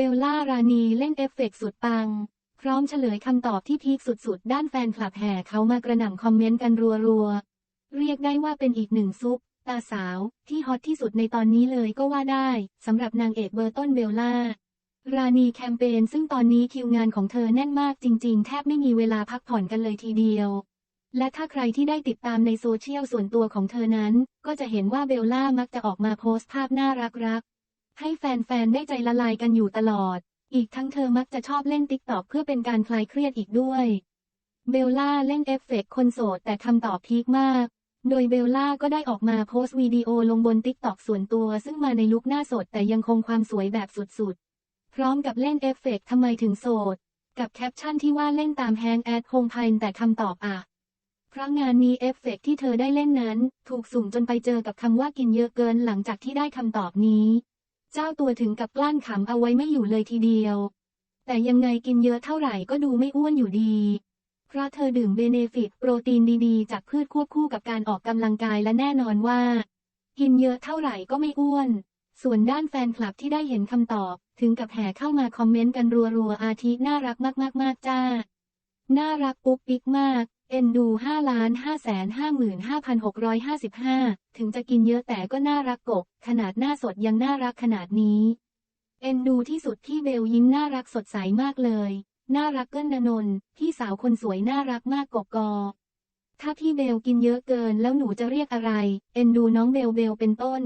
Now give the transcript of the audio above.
บลล่ารานีเล่นเอฟเฟกต์สุดปัง พร้อมเฉลยคำตอบที่พีคสุดๆ ด้านแฟนคลับแห่เขามากระหน่ำคอมเมนต์กันรัวๆ เรียกได้ว่าเป็นอีกหนึ่งซุปตาสาวที่ฮอตที่สุดในตอนนี้เลยก็ว่าได้สำหรับนางเอกเบอร์ต้นเบลล่า รานีแคมเปญซึ่งตอนนี้คิวงานของเธอแน่นมากจริงๆ แทบไม่มีเวลาพักผ่อนกันเลยทีเดียว และถ้าใครที่ได้ติดตามในโซเชียลส่วนตัวของเธอนั้น ก็จะเห็นว่าเบลล่ามักจะออกมาโพสต์ภาพน่ารักๆ ให้แฟนๆ ได้ใจละลายกันอยู่ตลอด อีกทั้งเธอมักจะชอบเล่นติ๊กตอกเพื่อเป็นการคลายเครียดอีกด้วย เบลล่าเล่นเอฟเฟกต์คนโสดแต่คำตอบพีคมาก โดยเบลล่าก็ได้ออกมาโพสต์วิดีโอลงบนติ๊กตอกส่วนตัว ซึ่งมาในลุคหน้าสดแต่ยังคงความสวยแบบสุดๆ พร้อมกับเล่นเอฟเฟกต์ทำไมถึงโสด กับแคปชั่นที่ว่าเล่นตามแฮงแอดคงพันแต่คำตอบอะเพราะงานนี้เอฟเฟกต์ที่เธอได้เล่นนั้น ถูกสุ่มจนไปเจอกับคำว่ากินเยอะเกินหลังจากที่ได้คำตอบนี้ เจ้าตัวถึงกับกลั้นขำเอาไว้ไม่อยู่เลยทีเดียว แต่ยังไงกินเยอะเท่าไหร่ก็ดูไม่อ้วนอยู่ดี เพราะเธอดื่มเบเนฟิตโปรตีนดีๆ จากพืชควบคู่กับการออกกำลังกายและแน่นอนว่า กินเยอะเท่าไหร่ก็ไม่อ้วน ส่วนด้านแฟนคลับที่ได้เห็นคำตอบ ถึงกับแห่เข้ามาคอมเมนต์กันรัวๆอาทิน่ารักมากๆๆจ้า น่ารักปุ๊กปิ๊กมาก เอ็นดู5ล้าน5แสน55,655 ถึงจะกินเยอะแต่ก็น่ารักกบ ขนาดหน้าสดยังน่ารักขนาดนี้ เอ็นดูที่สุดที่เบลยิ้มน่ารักสดใสมากเลย น่ารักเกินนนนท์พี่สาวคนสวยน่ารักมากกบกอ ถ้าพี่เบลกินเยอะเกินแล้วหนูจะเรียกอะไร เอ็นดูน้องเบลเบลเป็นต้น